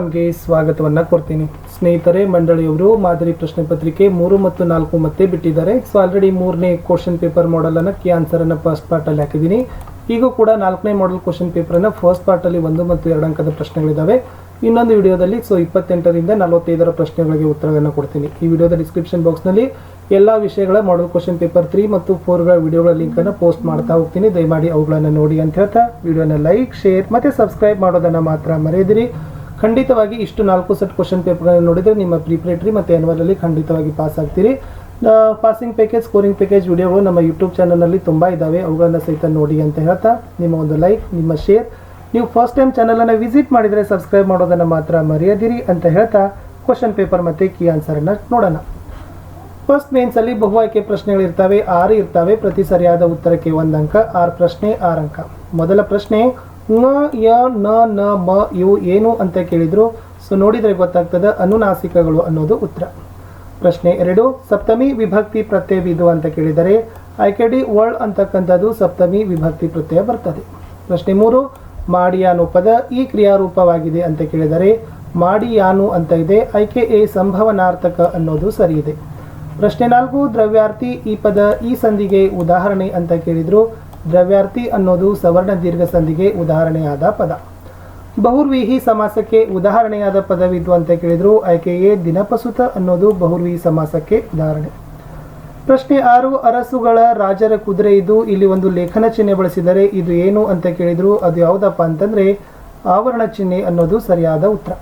ನಮಗೆ ಸ್ವಾಗತವನ್ನ ಕೊಡ್ತೀನಿ. ಸ್ನೇಹಿತರೆ, ಮಂಡಳಿಯವರು ಮಾದರಿ ಪ್ರಶ್ನೆ ಪತ್ರಿಕೆ ಮೂರು ಮತ್ತು ನಾಲ್ಕು ಮತ್ತೆ ಬಿಟ್ಟಿದ್ದಾರೆ. ಸೊ ಆಲ್ರೆಡಿ ಮೂರನೇ ಕ್ವಶನ್ ಪೇಪರ್ ಮಾಡಲ್ ಅನ್ನ ಕಿ ಆನ್ಸರ್ ಅನ್ನ ಫಸ್ಟ್ ಪಾರ್ಟ್ ಅಲ್ಲಿ ಹಾಕಿದ್ದೀನಿ. ಈಗ ಕೂಡ ನಾಲ್ಕನೇ ಮಾಡಲ್ ಕ್ವಶನ್ ಪೇಪರ್ ಅನ್ನ ಫಸ್ಟ್ ಪಾರ್ಟ್ ಅಲ್ಲಿ ಒಂದು ಮತ್ತು ಎರಡು ಅಂಕದ ಪ್ರಶ್ನೆಗಳಿದ್ದಾವೆ ಇನ್ನೊಂದು ವಿಡಿಯೋದಲ್ಲಿ ಸೊ ಇಪ್ಪತ್ತೆಂಟರಿಂದ ನಲವತ್ತೈದರ ಪ್ರಶ್ನೆಗಳಿಗೆ ಉತ್ತರಗಳನ್ನು ಕೊಡ್ತೀನಿ. ಈ ವಿಡಿಯೋದ ಡಿಸ್ಕ್ರಿಪ್ಷನ್ ಬಾಕ್ಸ್ನಲ್ಲಿ ಎಲ್ಲ ವಿಷಯಗಳ ಮಾಡಲ್ ಕ್ವಶನ್ ಪೇಪರ್ ತ್ರೀ ಮತ್ತು ಫೋರ್ಗಳ ವಿಡಿಯೋಗಳ ಲಿಂಕನ್ನು ಪೋಸ್ಟ್ ಮಾಡ್ತಾ ಹೋಗ್ತೀನಿ. ದಯಮಾಡಿ ಅವುಗಳನ್ನು ನೋಡಿ ಅಂತ ಹೇಳ್ತಾ, ವಿಡಿಯೋನ ಲೈಕ್ ಶೇರ್ ಮತ್ತು ಸಬ್ಸ್ಕ್ರೈಬ್ ಮಾಡೋದನ್ನು ಮಾತ್ರ ಮರೆಯದಿರಿ. ಖಂಡಿತವಾಗಿ ಇಷ್ಟು ನಾಲ್ಕು ಸೆಟ್ ಕ್ವಶನ್ ಪೇಪರ್ಗಳನ್ನು ನೋಡಿದರೆ ನಿಮ್ಮ ಪ್ರಿಪ್ರೇಟ್ರಿ ಮತ್ತು ಎನ್ವರಲ್ಲಿ ಖಂಡಿತವಾಗಿ ಪಾಸ್ ಆಗ್ತೀರಿ. ಪಾಸಿಂಗ್ ಪ್ಯಾಕೇಜ್ ಸ್ಕೋರಿಂಗ್ ಪ್ಯಾಕೇಜ್ ವಿಡಿಯೋಗಳು ನಮ್ಮ ಯೂಟ್ಯೂಬ್ ಚಾನಲ್ನಲ್ಲಿ ತುಂಬ ಇದ್ದಾವೆ ಅವುಗಳನ್ನು ಸಹಿತ ನೋಡಿ ಅಂತ ಹೇಳ್ತಾ ನಿಮ್ಮ ಒಂದು ಲೈಕ್ ನಿಮ್ಮ ಶೇರ್ ನೀವು ಫಸ್ಟ್ ಟೈಮ್ ಚಾನಲನ್ನು ವಿಸಿಟ್ ಮಾಡಿದರೆ ಸಬ್ಸ್ಕ್ರೈಬ್ ಮಾಡೋದನ್ನು ಮಾತ್ರ ಮರೆಯದಿರಿ ಅಂತ ಹೇಳ್ತಾ ಕ್ವಶನ್ ಪೇಪರ್ ಮತ್ತು ಕೀ ಆನ್ಸರನ್ನು ನೋಡೋಣ. ಫಸ್ಟ್ ಮೇನ್ಸಲ್ಲಿ ಬಹು ಆಯ್ಕೆ ಪ್ರಶ್ನೆಗಳಿರ್ತವೆ ಆರು ಇರ್ತವೆ. ಪ್ರತಿ ಸರಿಯಾದ ಉತ್ತರಕ್ಕೆ ಒಂದು ಅಂಕ ಆರು ಪ್ರಶ್ನೆ, ಆರು ಅಂಕ. ಮೊದಲ ಪ್ರಶ್ನೆ ನ, ಯ, ನ ನ, ಮ, ಯು, ಏನು ಅಂತ ಕೇಳಿದ್ರು. ಸೊ ನೋಡಿದರೆ ಗೊತ್ತಾಗ್ತದೆ ಅನುನಾಸಿಕಗಳು ಅನ್ನೋದು ಉತ್ತರ. ಪ್ರಶ್ನೆ ಎರಡು, ಸಪ್ತಮಿ ವಿಭಕ್ತಿ ಪ್ರತ್ಯಯವಿದು ಅಂತ ಕೇಳಿದರೆ ಆಯ್ಕೆ ಡಿ ವರ್ಲ್ಡ್ ಅಂತಕ್ಕಂಥದ್ದು ಸಪ್ತಮಿ ವಿಭಕ್ತಿ ಪ್ರತ್ಯಯ ಬರ್ತದೆ. ಪ್ರಶ್ನೆ ಮೂರು ಮಾಡಿಯಾನು ಪದ ಈ ಕ್ರಿಯಾರೂಪವಾಗಿದೆ ಅಂತ ಕೇಳಿದರೆ, ಮಾಡಿಯಾನು ಅಂತ ಇದೆ ಆಯ್ಕೆ ಎ ಸಂಭವನಾರ್ಥಕ ಅನ್ನೋದು ಸರಿಯಿದೆ. ಪ್ರಶ್ನೆ ನಾಲ್ಕು, ದ್ರವ್ಯಾರ್ಥಿ ಈ ಪದ ಈ ಸಂಧಿಗೆ ಉದಾಹರಣೆ ಅಂತ ಕೇಳಿದ್ರು ದ್ರವ್ಯಾರ್ಥಿ ಅನ್ನೋದು ಸವರ್ಣ ದೀರ್ಘ ಸಂಧಿಗೆ ಉದಾಹರಣೆಯಾದ ಪದ. ಬಹುರ್ವೀಹಿ ಸಮಾಸಕ್ಕೆ ಉದಾಹರಣೆಯಾದ ಪದವಿದ್ದು ಅಂತ ಕೇಳಿದ್ರು ಆಯ್ಕೆಯೇ ದಿನಪಸುತ ಅನ್ನೋದು ಬಹುರ್ವೀಹಿ ಸಮಾಸಕ್ಕೆ ಉದಾಹರಣೆ. ಪ್ರಶ್ನೆ ಆರು, ಅರಸುಗಳ ರಾಜರ ಕುದುರೆ ಇದು, ಇಲ್ಲಿ ಒಂದು ಲೇಖನ ಚಿಹ್ನೆ ಬಳಸಿದರೆ ಇದು ಏನು ಅಂತ ಕೇಳಿದ್ರು ಅದು ಯಾವುದಪ್ಪ ಅಂತಂದ್ರೆ ಆವರಣ ಚಿಹ್ನೆ ಅನ್ನೋದು ಸರಿಯಾದ ಉತ್ತರ.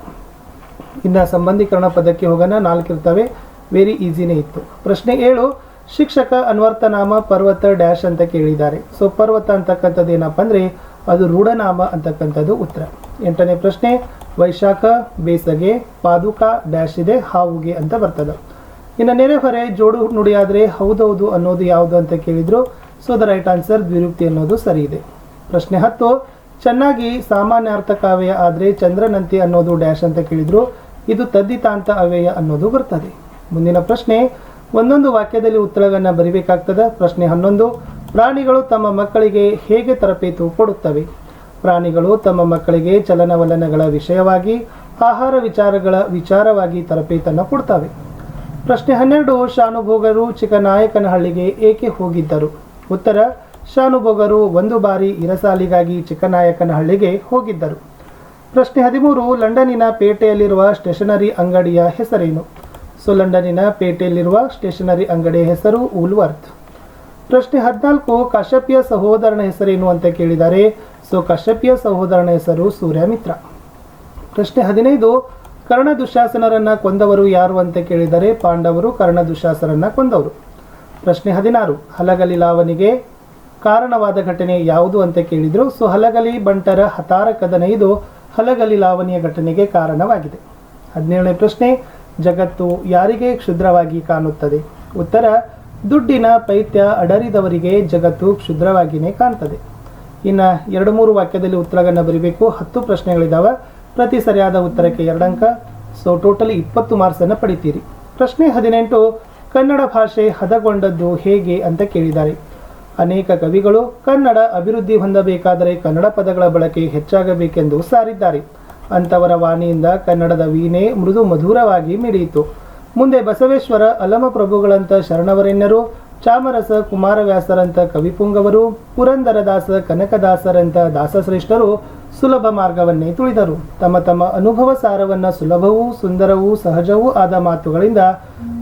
ಇನ್ನು ಸಂಬಂಧೀಕರಣ ಪದಕ್ಕೆ ಹೋಗೋಣ, ನಾಲ್ಕು ಇರ್ತವೆ ವೆರಿ ಈಸಿನೇ ಇತ್ತು. ಪ್ರಶ್ನೆ ಏಳು ಶಿಕ್ಷಕ ಅನ್ವರ್ಥನಾಮ ಪರ್ವತ ಡ್ಯಾಶ್ ಅಂತ ಕೇಳಿದ್ದಾರೆ. ಸೊ, ಪರ್ವತ ಅಂತಕ್ಕಂಥದ್ದು ಏನಪ್ಪ ಅಂದರೆ ಅದು ರೂಢನಾಮ ಅಂತಕ್ಕಂಥದ್ದು ಉತ್ತರ. ಎಂಟನೇ ಪ್ರಶ್ನೆ, ವೈಶಾಖ, ಬೇಸಗೆ, ಪಾದುಕ, ಡ್ಯಾಶ್ ಇದೆ, ಹಾವುಗೆ ಅಂತ ಬರ್ತದೆ. ಇನ್ನು ನೆರೆಹೊರೆ ಜೋಡು ನುಡಿಯಾದರೆ ಹೌದೌದು ಅನ್ನೋದು ಯಾವುದು ಅಂತ ಕೇಳಿದ್ರು, ಸೊ, ದ ರೈಟ್ ಆನ್ಸರ್ ದ್ವಿರುಕ್ತಿ ಅನ್ನೋದು ಸರಿ ಇದೆ. ಪ್ರಶ್ನೆ ಹತ್ತು, ಚೆನ್ನಾಗಿ ಸಾಮಾನ್ಯಾರ್ಥ ಕಾವ್ಯ ಆದರೆ ಚಂದ್ರನಂತೆ ಅನ್ನೋದು ಡ್ಯಾಶ್ ಅಂತ ಕೇಳಿದ್ರು, ಇದು ತದ್ದಿತಾಂತ ಅವ್ಯಯ ಅನ್ನೋದು ಬರ್ತದೆ. ಮುಂದಿನ ಪ್ರಶ್ನೆ ಒಂದೊಂದು ವಾಕ್ಯದಲ್ಲಿ ಉತ್ತರವನ್ನು ಬರಿಬೇಕಾಗ್ತದೆ? ಪ್ರಶ್ನೆ ಹನ್ನೊಂದು. ಪ್ರಾಣಿಗಳು ತಮ್ಮ ಮಕ್ಕಳಿಗೆ ಹೇಗೆ ತರಬೇತು ಕೊಡುತ್ತವೆ? ಪ್ರಾಣಿಗಳು ತಮ್ಮ ಮಕ್ಕಳಿಗೆ ಚಲನವಲನಗಳ ವಿಷಯವಾಗಿ, ಆಹಾರ ವಿಚಾರಗಳ ವಿಚಾರವಾಗಿ ತರಬೇತನ್ನು ಕೊಡ್ತವೆ. ಪ್ರಶ್ನೆ ಹನ್ನೆರಡು, ಶಾನುಭೋಗರು ಚಿಕ್ಕನಾಯಕನಹಳ್ಳಿಗೆ ಏಕೆ ಹೋಗಿದ್ದರು? ಉತ್ತರ, ಶಾನುಭೋಗರು ಒಂದು ಬಾರಿ ಇರಸಾಲಿಗಾಗಿ ಚಿಕ್ಕನಾಯಕನಹಳ್ಳಿಗೆ ಹೋಗಿದ್ದರು. ಪ್ರಶ್ನೆ ಹದಿಮೂರು ಲಂಡನ್ನಿನ ಪೇಟೆಯಲ್ಲಿರುವ ಸ್ಟೇಷನರಿ ಅಂಗಡಿಯ ಹೆಸರೇನು? ಸೊ ಲಂಡನ್ನಿನ ಪೇಟೆಯಲ್ಲಿರುವ ಸ್ಟೇಷನರಿ ಅಂಗಡಿಯ ಹೆಸರು ಉಲ್ವರ್ತ್ ಪ್ರಶ್ನೆ ಹದಿನಾಲ್ಕು, ಕಶ್ಯಪಿಯ ಸಹೋದರನ ಹೆಸರೇನು ಅಂತ ಕೇಳಿದ್ದಾರೆ ಸೊ ಕಶ್ಯಪಿಯ ಸಹೋದರನ ಹೆಸರು ಸೂರ್ಯಮಿತ್ರ. ಪ್ರಶ್ನೆ ಹದಿನೈದು, ಕರ್ಣ ದುಶಾಸನರನ್ನ ಕೊಂದವರು ಯಾರು ಅಂತ ಕೇಳಿದರೆ, ಪಾಂಡವರು ಕರ್ಣ ದುಶಾಸನರನ್ನ ಕೊಂದವರು. ಪ್ರಶ್ನೆ ಹದಿನಾರು, ಹಲಗಲಿ ಲಾವನಿಗೆ ಕಾರಣವಾದ ಘಟನೆ ಯಾವುದು ಅಂತ ಕೇಳಿದ್ರು, ಸೊ ಹಲಗಲಿ ಬಂಟರ ಹತಾರ ಕದನ ಇದು ಹಲಗಲಿ ಲಾವಣಿಯ ಘಟನೆಗೆ ಕಾರಣವಾಗಿದೆ. ಹದಿನೇಳನೇ ಪ್ರಶ್ನೆ ಜಗತ್ತು ಯಾರಿಗೆ ಕ್ಷುದ್ರವಾಗಿ ಕಾಣುತ್ತದೆ? ಉತ್ತರ, ದುಡ್ಡಿನ ಪೈತ್ಯ ಅಡರಿದವರಿಗೆ ಜಗತ್ತು ಕ್ಷುದ್ರವಾಗಿಯೇ ಕಾಣ್ತದೆ. ಇನ್ನು ಎರಡು ಮೂರು ವಾಕ್ಯದಲ್ಲಿ ಉತ್ತರಗಳನ್ನು ಬರೀಬೇಕು. ಹತ್ತು ಪ್ರಶ್ನೆಗಳಿದ್ದಾವೆ ಪ್ರತಿ ಸರಿಯಾದ ಉತ್ತರಕ್ಕೆ ಎರಡಂಕ ಸೊ ಟೋಟಲಿ ಇಪ್ಪತ್ತು ಮಾರ್ಕ್ಸನ್ನು ಪಡಿತೀರಿ. ಪ್ರಶ್ನೆ ಹದಿನೆಂಟು, ಕನ್ನಡ ಭಾಷೆ ಹದಗೊಂಡದ್ದು ಹೇಗೆ ಅಂತ ಕೇಳಿದ್ದಾರೆ. ಅನೇಕ ಕವಿಗಳು ಕನ್ನಡ ಅಭಿವೃದ್ಧಿ ಹೊಂದಬೇಕಾದರೆ ಕನ್ನಡ ಪದಗಳ ಬಳಕೆ ಹೆಚ್ಚಾಗಬೇಕೆಂದು ಸಾರಿದ್ದಾರೆ. ಅಂಥವರ ವಾಣಿಯಿಂದ ಕನ್ನಡದ ವೀಣೆ ಮೃದು ಮಧುರವಾಗಿ ಮಿಡಿಯಿತು. ಮುಂದೆ ಬಸವೇಶ್ವರ ಅಲಮ ಪ್ರಭುಗಳಂಥ ಶರಣವರೆನ್ನರು ಚಾಮರಸ ಕುಮಾರವ್ಯಾಸರಂಥ ಕವಿಪುಂಗವರು, ಪುರಂದರದಾಸ ಕನಕದಾಸರಂತ ದಾಸಶ್ರೇಷ್ಠರು ಸುಲಭ ಮಾರ್ಗವನ್ನೇ ತುಳಿದರು. ತಮ್ಮ ತಮ್ಮ ಅನುಭವ ಸಾರವನ್ನ ಸುಲಭವೂ ಸುಂದರವೂ ಸಹಜವೂ ಆದ ಮಾತುಗಳಿಂದ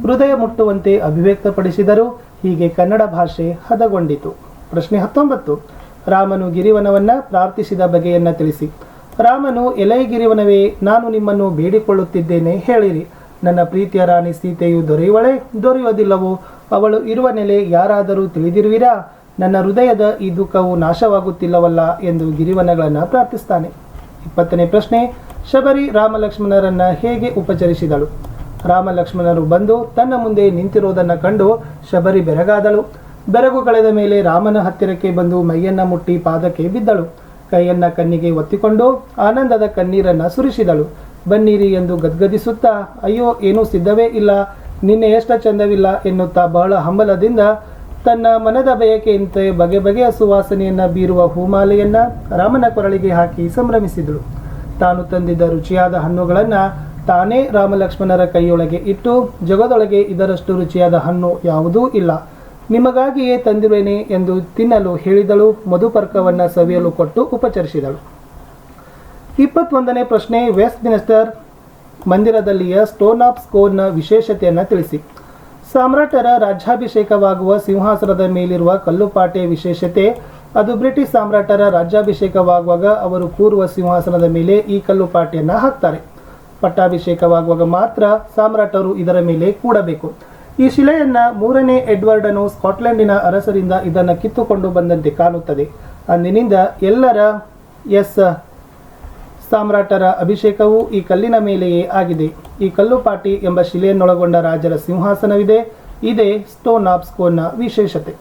ಹೃದಯ ಮುಟ್ಟುವಂತೆ ಅಭಿವ್ಯಕ್ತಪಡಿಸಿದರು. ಹೀಗೆ ಕನ್ನಡ ಭಾಷೆ ಹದಗೊಂಡಿತು. ಪ್ರಶ್ನೆ ಹತ್ತೊಂಬತ್ತು. ರಾಮನು ಗಿರಿವನವನ್ನು ಪ್ರಾರ್ಥಿಸಿದ ಬಗೆಯನ್ನು ತಿಳಿಸಿ. ರಾಮನು, ಎಲೈಗಿರಿವನವೇ, ನಾನು ನಿಮ್ಮನ್ನು ಬೇಡಿಕೊಳ್ಳುತ್ತಿದ್ದೇನೆ, ಹೇಳಿರಿ. ನನ್ನ ಪ್ರೀತಿಯ ರಾಣಿ ಸೀತೆಯು ದೊರೆಯುವಳೆ? ದೊರೆಯುವುದಿಲ್ಲವೋ ಅವಳು ಇರುವ ನೆಲೆ ಯಾರಾದರೂ ತಿಳಿದಿರುವಿರಾ? ನನ್ನ ಹೃದಯದ ಈ ದುಃಖವು ನಾಶವಾಗುತ್ತಿಲ್ಲವಲ್ಲ? ಎಂದು ಗಿರಿವನಗಳನ್ನು ಪ್ರಾರ್ಥಿಸ್ತಾನೆ. ಇಪ್ಪತ್ತನೇ ಪ್ರಶ್ನೆ, ಶಬರಿ ರಾಮಲಕ್ಷ್ಮಣರನ್ನ ಹೇಗೆ ಉಪಚರಿಸಿದಳು? ರಾಮಲಕ್ಷ್ಮಣರು ಬಂದು ತನ್ನ ಮುಂದೆ ನಿಂತಿರುವುದನ್ನು ಕಂಡು ಶಬರಿ ಬೆರಗಾದಳು. ಬೆರಗು ಕಳೆದ ಮೇಲೆ ರಾಮನ ಹತ್ತಿರಕ್ಕೆ ಬಂದು ಮೈಯನ್ನ ಮುಟ್ಟಿ ಪಾದಕ್ಕೆ ಬಿದ್ದಳು. ಕೈಯನ್ನ ಕಣ್ಣಿಗೆ ಒತ್ತಿಕೊಂಡು ಆನಂದದ ಕಣ್ಣೀರನ್ನ ಸುರಿಸಿದಳು. ಬನ್ನಿರಿ ಎಂದು ಗದ್ಗದಿಸುತ್ತಾ, ಅಯ್ಯೋ, ಏನೂ ಸಿದ್ಧವೇ ಇಲ್ಲ. ನಿನ್ನೆ ಎಷ್ಟ ಚಂದವಿಲ್ಲ ಎನ್ನುತ್ತಾ ಬಹಳ ಹಂಬಲದಿಂದ ತನ್ನ ಮನದ ಬಯಕೆಯಂತೆ ಬಗೆ ಬಗೆಯ ಸುವಾಸನೆಯನ್ನ ಬೀರುವ ಹೂಮಾಲೆಯನ್ನ ರಾಮನ ಕೊರಳಿಗೆ ಹಾಕಿ ಸಂಭ್ರಮಿಸಿದಳು. ತಾನು ತಂದಿದ್ದ ರುಚಿಯಾದ ಹಣ್ಣುಗಳನ್ನು ತಾನೇ ರಾಮಲಕ್ಷ್ಮಣರ ಕೈಯೊಳಗೆ ಇಟ್ಟು ಜಗದೊಳಗೆ ಇದರಷ್ಟು ರುಚಿಯಾದ ಹಣ್ಣು ಯಾವುದೂ ಇಲ್ಲ. ನಿಮಗಾಗಿಯೇ ತಂದಿರುವೆನೆ ಎಂದು ತಿನ್ನಲು ಹೇಳಿದಳು, ಮಧುಪರ್ಕವನ್ನು ಸವಿಯಲು ಕೊಟ್ಟು ಉಪಚರಿಸಿದಳು. ಇಪ್ಪತ್ತೊಂದನೇ ಪ್ರಶ್ನೆ ವೆಸ್ಟ್ ಮಿನಿಸ್ಟರ್ ಮಂದಿರದಲ್ಲಿಯ ಸ್ಟೋನ್ ಆಫ್ ಸ್ಕೋರ್ನ ವಿಶೇಷತೆಯನ್ನು ತಿಳಿಸಿ. ಸಾಮ್ರಾಟರ ರಾಜ್ಯಾಭಿಷೇಕವಾಗುವ ಸಿಂಹಾಸನದ ಮೇಲಿರುವ ಕಲ್ಲುಪಾಟೆ ವಿಶೇಷತೆ, ಅದು ಬ್ರಿಟಿಷ್ ಸಾಮ್ರಾಟರ ರಾಜ್ಯಾಭಿಷೇಕವಾಗುವಾಗ ಅವರು ಪೂರ್ವ ಸಿಂಹಾಸನದ ಮೇಲೆ ಈ ಕಲ್ಲುಪಾಟೆಯನ್ನು ಹಾಕ್ತಾರೆ. ಪಟ್ಟಾಭಿಷೇಕವಾಗುವಾಗ ಮಾತ್ರ ಸಾಮ್ರಾಟರು ಇದರ ಮೇಲೆ ಕೂಡಬೇಕು. ಈ ಶಿಲೆಯನ್ನ ಮೂರನೇ ಎಡ್ವರ್ಡನು ಸ್ಕಾಟ್ಲೆಂಡಿನ ಅರಸರಿಂದ ಇದನ್ನು ಕಿತ್ತುಕೊಂಡು ಬಂದಂತೆ ಕಾಣುತ್ತದೆ. ಅಂದಿನಿಂದ ಎಲ್ಲರ ಎಸ್ ಸಾಮ್ರಾಟರ ಅಭಿಷೇಕವು ಈ ಕಲ್ಲಿನ ಮೇಲೆಯೇ ಆಗಿದೆ. ಈ ಕಲ್ಲುಪಾಟಿ ಎಂಬ ಶಿಲೆಯನ್ನೊಳಗೊಂಡ ರಾಜರ ಸಿಂಹಾಸನವಿದೆ. ಇದೇ ಸ್ಟೋನ್ ಆಫ್ ಸ್ಕೋನ್ನ ವಿಶೇಷತೆ.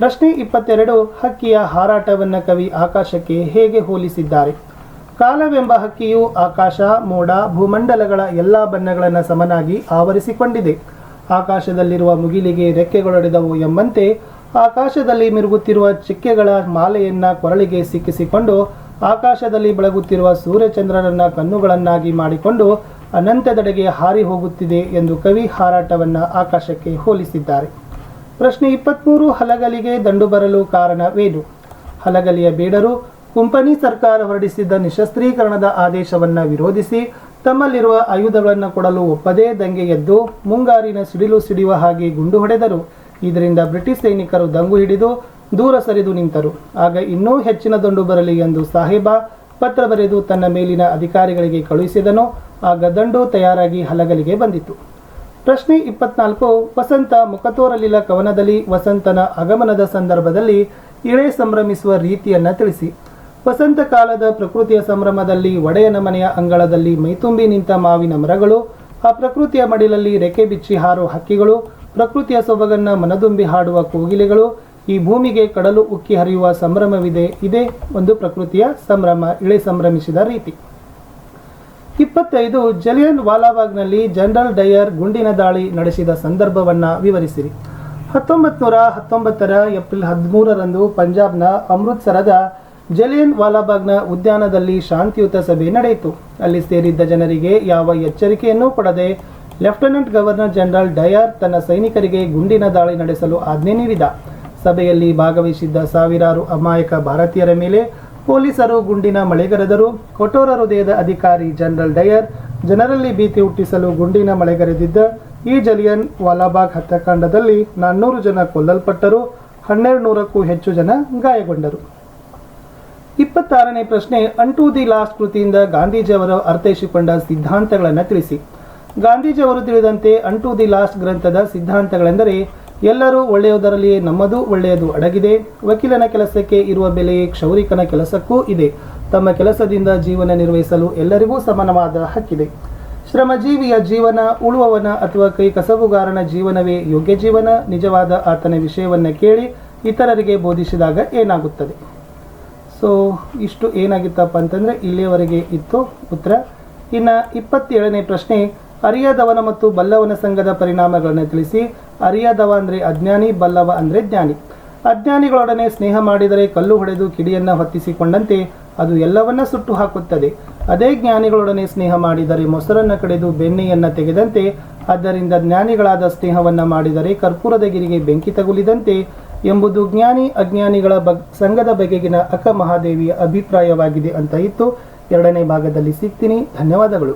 ಪ್ರಶ್ನೆ ಇಪ್ಪತ್ತೆರಡು, ಹಕ್ಕಿಯ ಹಾರಾಟವನ್ನು ಕವಿ ಆಕಾಶಕ್ಕೆ ಹೇಗೆ ಹೋಲಿಸಿದ್ದಾರೆ? ಕಾಲವೆಂಬ ಹಕ್ಕಿಯು ಆಕಾಶ, ಮೋಡ, ಭೂಮಂಡಲಗಳ ಎಲ್ಲ ಬಣ್ಣಗಳನ್ನು ಸಮನಾಗಿ ಆವರಿಸಿಕೊಂಡಿದೆ. ಆಕಾಶದಲ್ಲಿರುವ ಮುಗಿಲಿಗೆ ರೆಕ್ಕೆಗಳೊಡೆದವು ಎಂಬಂತೆ ಆಕಾಶದಲ್ಲಿ ಮಿರುಗುತ್ತಿರುವ ಚಿಕ್ಕೆಗಳ ಮಾಲೆಯನ್ನ ಕೊರಳಿಗೆ ಸಿಕ್ಕಿಸಿಕೊಂಡು ಆಕಾಶದಲ್ಲಿ ಬೆಳಗುತ್ತಿರುವ ಸೂರ್ಯಚಂದ್ರರನ್ನ ಕಣ್ಣುಗಳನ್ನಾಗಿ ಮಾಡಿಕೊಂಡು ಅನಂತದೆಡೆಗೆ ಹಾರಿ ಹೋಗುತ್ತಿದೆ ಎಂದು ಕವಿ ಹಾರಾಟವನ್ನ ಆಕಾಶಕ್ಕೆ ಹೋಲಿಸಿದ್ದಾರೆ. ಪ್ರಶ್ನೆ ಇಪ್ಪತ್ತ್ಮೂರು ಹಲಗಲಿಗೆ ದಂಡು ಬರಲು ಕಾರಣವೇನು? ಹಲಗಲಿಯ ಬೇಡರು, ಕುಂಪನಿ ಸರ್ಕಾರ ಹೊರಡಿಸಿದ್ದ ನಿಶಸ್ತ್ರೀಕರಣದ ಆದೇಶವನ್ನು ವಿರೋಧಿಸಿ ತಮ್ಮಲ್ಲಿರುವ ಆಯುಧಗಳನ್ನು ಕೊಡಲು ಒಪ್ಪದೇ ದಂಗೆ ಎದ್ದು ಮುಂಗಾರಿನ ಸಿಡಿಲು ಸಿಡಿಯುವ ಹಾಗೆ ಗುಂಡು ಹೊಡೆದರು. ಇದರಿಂದ ಬ್ರಿಟಿಷ್ ಸೈನಿಕರು ದಂಗು ಹಿಡಿದು ದೂರ ಸರಿದು ನಿಂತರು. ಆಗ ಇನ್ನೂ ಹೆಚ್ಚಿನ ದಂಡು ಬರಲಿ ಎಂದು ಸಾಹೇಬ ಪತ್ರ ಬರೆದು ತನ್ನ ಮೇಲಿನ ಅಧಿಕಾರಿಗಳಿಗೆ ಕಳುಹಿಸಿದನು. ಆಗ ದಂಡು ತಯಾರಾಗಿ ಹಲಗಲಿಗೆ ಬಂದಿತು. ಪ್ರಶ್ನೆ ಇಪ್ಪತ್ನಾಲ್ಕು, ವಸಂತ ಮುಖತೋರಲಿಲ್ಲ ಕವನದಲ್ಲಿ. ವಸಂತನ ಆಗಮನದ ಸಂದರ್ಭದಲ್ಲಿ ಇಳೆ ಸಂಭ್ರಮಿಸುವ ರೀತಿಯನ್ನು ತಿಳಿಸಿ. ವಸಂತ ಕಾಲದ ಪ್ರಕೃತಿಯ ಸಂಭ್ರಮದಲ್ಲಿ ಒಡೆಯನ ಮನೆಯ ಅಂಗಳದಲ್ಲಿ ಮೈತುಂಬಿ ನಿಂತ ಮಾವಿನ ಮರಗಳು, ಆ ಪ್ರಕೃತಿಯ ಮಡಿಲಲ್ಲಿ ರೆಕ್ಕೆ ಬಿಚ್ಚಿ ಹಾರೋ ಹಕ್ಕಿಗಳು, ಪ್ರಕೃತಿಯ ಸೊಬಗನ್ನ ಮನದುಂಬಿ ಹಾಡುವ ಕೋಗಿಲೆಗಳು, ಈ ಭೂಮಿಗೆ ಕಡಲು ಉಕ್ಕಿ ಹರಿಯುವ ಸಂಭ್ರಮವಿದೆ. ಇದೇ ಒಂದು ಪ್ರಕೃತಿಯ ಸಂಭ್ರಮ. ಇಳೆ ಸಂಭ್ರಮಿಸಿದ ರೀತಿ. ಇಪ್ಪತ್ತೈದು, ಜಲಿಯನ್ ವಾಲಾಬಾಗ್ನಲ್ಲಿ ಜನರಲ್ ಡಯರ್ ಗುಂಡಿನ ದಾಳಿ ನಡೆಸಿದ ಸಂದರ್ಭವನ್ನ ವಿವರಿಸಿರಿ. ಹತ್ತೊಂಬತ್ತು ನೂರ ಹತ್ತೊಂಬತ್ತರ ಏಪ್ರಿಲ್ ಹದಿಮೂರರಂದು ಪಂಜಾಬ್ನ ಅಮೃತ್ಸರದ ಜಲಿಯನ್ ವಾಲಾಬಾಗ್ನ ಉದ್ಯಾನದಲ್ಲಿ ಶಾಂತಿಯುತ ಸಭೆ ನಡೆಯಿತು. ಅಲ್ಲಿ ಸೇರಿದ್ದ ಜನರಿಗೆ ಯಾವ ಎಚ್ಚರಿಕೆಯನ್ನೂ ಕೊಡದೆ ಲೆಫ್ಟಿನೆಂಟ್ ಗವರ್ನರ್ ಜನರಲ್ ಡಯರ್ ತನ್ನ ಸೈನಿಕರಿಗೆ ಗುಂಡಿನ ದಾಳಿ ನಡೆಸಲು ಆಜ್ಞೆ ನೀಡಿದ. ಸಭೆಯಲ್ಲಿ ಭಾಗವಹಿಸಿದ್ದ ಸಾವಿರಾರು ಅಮಾಯಕ ಭಾರತೀಯರ ಮೇಲೆ ಪೊಲೀಸರು ಗುಂಡಿನ ಮಳೆಗರೆದರು ಕೊಠೋರ ಹೃದಯದ ಅಧಿಕಾರಿ ಜನರಲ್ ಡಯರ್ ಜನರಲ್ಲಿ ಭೀತಿ ಹುಟ್ಟಿಸಲು ಗುಂಡಿನ ಮಳೆಗರೆದಿದ್ದ ಈ ಜಲಿಯನ್ ವಾಲಾಬಾಗ್ ಹತ್ಯಾಕಾಂಡದಲ್ಲಿ ನಾನ್ನೂರು ಜನ ಕೊಲ್ಲಲ್ಪಟ್ಟರು. ಹನ್ನೆರಡು ನೂರಕ್ಕೂ ಹೆಚ್ಚು ಜನ ಗಾಯಗೊಂಡರು. ಇಪ್ಪತ್ತಾರನೇ ಪ್ರಶ್ನೆ, ಅಂಟು ದಿ ಲಾಸ್ಟ್ ಕೃತಿಯಿಂದ ಗಾಂಧೀಜಿಯವರು ಅರ್ಥೈಸಿಕೊಂಡ ಸಿದ್ಧಾಂತಗಳನ್ನು ತಿಳಿಸಿ. ಗಾಂಧೀಜಿಯವರು ತಿಳಿದಂತೆ ಅಂಟು ದಿ ಲಾಸ್ಟ್ ಗ್ರಂಥದ ಸಿದ್ಧಾಂತಗಳೆಂದರೆ, ಎಲ್ಲರೂ ಒಳ್ಳೆಯದರಲ್ಲಿಯೇ ನಮ್ಮದು, ಒಳ್ಳೆಯದು ಅಡಗಿದೆ. ವಕೀಲನ ಕೆಲಸಕ್ಕೆ ಇರುವ ಬೆಲೆಯೇ ಕ್ಷೌರಿಕನ ಕೆಲಸಕ್ಕೂ ಇದೆ. ತಮ್ಮ ಕೆಲಸದಿಂದ ಜೀವನ ನಿರ್ವಹಿಸಲು ಎಲ್ಲರಿಗೂ ಸಮಾನವಾದ ಹಕ್ಕಿದೆ. ಶ್ರಮಜೀವಿಯ ಜೀವನ, ಉಳುವವನ ಅಥವಾ ಕೈ ಕಸಬುಗಾರನ ಜೀವನವೇ ಯೋಗ್ಯ ಜೀವನ? ನಿಜವಾದ ಆತನ ವಿಷಯವನ್ನು ಕೇಳಿ ಇತರರಿಗೆ ಬೋಧಿಸಿದಾಗ ಏನಾಗುತ್ತದೆ? ಸೊ, ಇಷ್ಟು ಏನಾಗಿತ್ತಪ್ಪ ಅಂತಂದರೆ, ಇಲ್ಲಿಯವರೆಗೆ ಇತ್ತು ಉತ್ತರ. ಇನ್ನು ಇಪ್ಪತ್ತೇಳನೇ ಪ್ರಶ್ನೆ, ಅರಿಯದವನ ಮತ್ತು ಬಲ್ಲವನ ಸಂಘದ ಪರಿಣಾಮಗಳನ್ನು ತಿಳಿಸಿ. ಅರಿಯದವ ಅಂದರೆ ಅಜ್ಞಾನಿ, ಬಲ್ಲವ ಅಂದರೆ ಜ್ಞಾನಿ. ಅಜ್ಞಾನಿಗಳೊಡನೆ ಸ್ನೇಹ ಮಾಡಿದರೆ ಕಲ್ಲು ಹೊಡೆದು ಕಿಡಿಯನ್ನು ಹೊತ್ತಿಸಿಕೊಂಡಂತೆ ಅದು ಎಲ್ಲವನ್ನ ಸುಟ್ಟು ಹಾಕುತ್ತದೆ. ಅದೇ ಜ್ಞಾನಿಗಳೊಡನೆ ಸ್ನೇಹ ಮಾಡಿದರೆ ಮೊಸರನ್ನು ಕಡೆದು ಬೆಣ್ಣೆಯನ್ನು ತೆಗೆದಂತೆ, ಆದ್ದರಿಂದ ಜ್ಞಾನಿಗಳಾದ ಸ್ನೇಹವನ್ನು ಮಾಡಿದರೆ ಕರ್ಪೂರದ ಗಿರಿಗೆ ಬೆಂಕಿ ತಗುಲಿದಂತೆ ಎಂಬುದು ಜ್ಞಾನಿ ಅಜ್ಞಾನಿಗಳ ಬಗ್, ಸಂಘದ ಬಗೆಗಿನ ಅಕ್ಕ ಮಹಾದೇವಿಯ ಅಭಿಪ್ರಾಯವಾಗಿದೆ ಅಂತ ಇತ್ತು. ಎರಡನೇ ಭಾಗದಲ್ಲಿ ಸಿಗ್ತೀನಿ. ಧನ್ಯವಾದಗಳು.